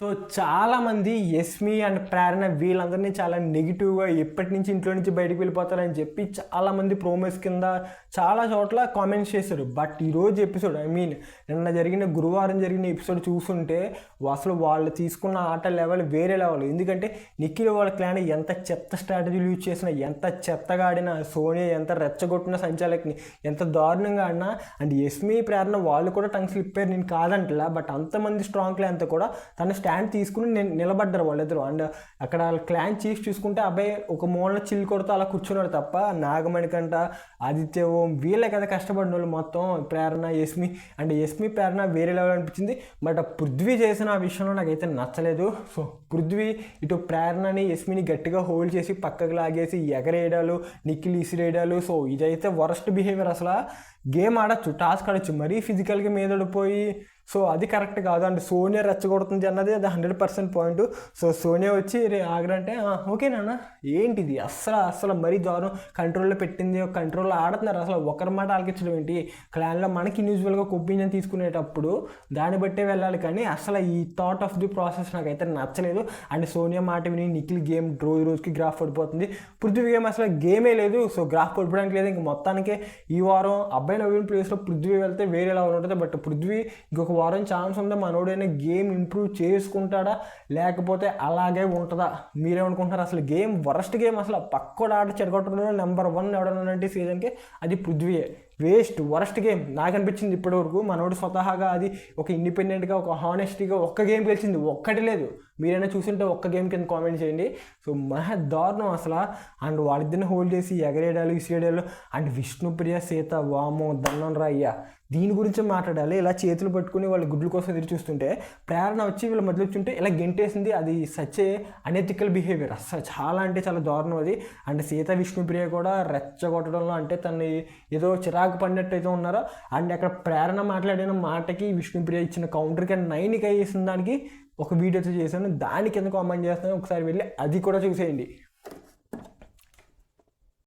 So చాలామంది ఎస్మి and ప్రేరణ వీళ్ళందరినీ చాలా నెగిటివ్గా ఎప్పటి నుంచి ఇంట్లో నుంచి బయటకు వెళ్ళిపోతారని చెప్పి చాలామంది ప్రోమోస్ కింద చాలా చోట్ల కామెంట్స్ చేశారు. బట్ ఈరోజు ఎపిసోడ్ ఐ మీన్ నిన్న జరిగిన గురువారం జరిగిన ఎపిసోడ్ చూస్తుంటే అసలు వాళ్ళు తీసుకున్న ఆట లెవెల్ వేరే లెవెల్ ఎందుకంటే నిఖిల్ వాళ్ళ క్లాన్ ఎంత చెత్త స్ట్రాటజీలు యూజ్ చేసినా ఎంత చెత్తగా ఆడినా సోనియా ఎంత రెచ్చగొట్టిన సంచాలకుని ఎంత దారుణంగా ఆడినా అండ్ ఎస్మి ప్రేరణ వాళ్ళు కూడా టంగ్ స్లిప్ అయ్యారు. నేను కాదంటలా బట్ అంతమంది స్ట్రాంగ్ క్లాన్ అంతా కూడా తన స్టాండ్ తీసుకుని నేను నిలబడ్డారు వాళ్ళిద్దరు. అండ్ అక్కడ క్లాన్ చీఫ్ చూసుకుంటే అబ్బాయి ఒక మూలన చిల్లు కొడుతూ అలా కూర్చున్నాడు తప్ప నాగమణి కంట ఆదిత్య ఓం వీళ్ళే కదా కష్టపడిన వాళ్ళు మొత్తం ప్రేరణ ఎస్మి అండ్ ఎస్మి ప్రేరణ వేరే లెవెల్ అనిపించింది. బట్ ఆ పృథ్వీ చేసిన ఆ విషయంలో నాకైతే నచ్చలేదు. సో పృథ్వీ ఇటు ప్రేరణని ఎస్మిని గట్టిగా హోల్డ్ చేసి పక్కకు లాగేసి ఎగరేయడాలు నిఖిల్ ఇసిరేయడాలు. సో ఇదైతే వరస్ట్ బిహేవియర్ అసలు. గేమ్ ఆడచ్చు టాస్క్ ఆడచ్చు. మరీ ఫిజికల్గా మీదడిపోయి సో అది కరెక్ట్ కాదు. అంటే సోనియా రెచ్చగొడుతుంది అన్నది అది hundred percent point. So Sonia వచ్చి రే ఆగరంటే ఓకే నాన్న ఏంటిది? అస్సలు అస్సలు మరీ దారుణం. కంట్రోల్లో పెట్టింది కంట్రోల్లో ఆడుతున్నారు. అసలు ఒకరి మాట ఆలకించడం ఏంటి? క్లాన్లో మనకి ఇండివిజువల్గా ఒపీనియన్ తీసుకునేటప్పుడు దాన్ని బట్టే వెళ్ళాలి. కానీ అసలు ఈ థాట్ ఆఫ్ ది ప్రాసెస్ నాకైతే నచ్చలేదు. అండ్ సోనియా మాట విని నిఖిల్ గేమ్ రోజు రోజుకి గ్రాఫ్ పడిపోతుంది పృథ్వీ గేమ్ అసలు గేమే లేదు. సో గ్రాఫ్ పడిపోవడానికి లేదు. ఇంక మొత్తానికి ఈ వారం అబ్బాయి నవీన్ ప్లేస్లో పృథ్వీ వెళ్తే వేరే లెవెల్ ఉంటుంది. బట్ పృథ్వీ ఇంకొక వారం ఛాన్స్ ఉందా? మనోడైనా గేమ్ ఇంప్రూవ్ చేసుకుంటాడా? లేకపోతే అలాగే ఉంటుందా? మీరేమనుకుంటున్నారు? అసలు గేమ్ వరస్ట్ గేమ్ అసలు పక్కోడు ఆట చెడగొట్టడంలో నెంబర్ వన్ ఎవడనంటే సీజన్కి అది పృథ్వీయే. వేస్ట్ వరస్ట్ గేమ్ నాకు అనిపించింది ఇప్పటివరకు మనోడు స్వతహాగా అది ఒక ఇండిపెండెంట్గా ఒక హానెస్టీగా ఒక్క గేమ్ గెలిచింది. ఒక్కటి లేదు. మీరైనా చూసింటే ఒక్క గేమ్ కింద కామెంట్ చేయండి. సో మహా దారుణం అసలు. అండ్ వాళ్ళిద్దరిని హోల్డ్ చేసి ఎగరేయడాలు ఇసిరేయడాలు అండ్ విష్ణుప్రియ సీత వామో దన్నం రాయ్య దీని గురించి మాట్లాడాలి. ఇలా చేతులు పట్టుకుని వాళ్ళ గుడ్ల కోసం ఎదురు చూస్తుంటే ప్రేరణ వచ్చి వీళ్ళ మధ్యలో వచ్చుంటే ఇలా గెంటేసింది అది సచ్చే అనెథికల్ బిహేవియర్ అసలు చాలా అంటే చాలా దారుణం అది. అండ్ సీత విష్ణుప్రియ కూడా రెచ్చగొట్టడంలో అంటే తను ఏదో చిరాకు పడినట్టు అయితే ఉన్నారో? అండ్ అక్కడ ప్రేరణ మాట్లాడిన మాటకి విష్ణుప్రియ ఇచ్చిన కౌంటర్కి అండ్ నైన్కి వేసిన దానికి ఒక వీడియోతో చేశాను దాని కింద కామెంట్ చేస్తాను ఒకసారి వెళ్ళి అది కూడా చూసేయండి.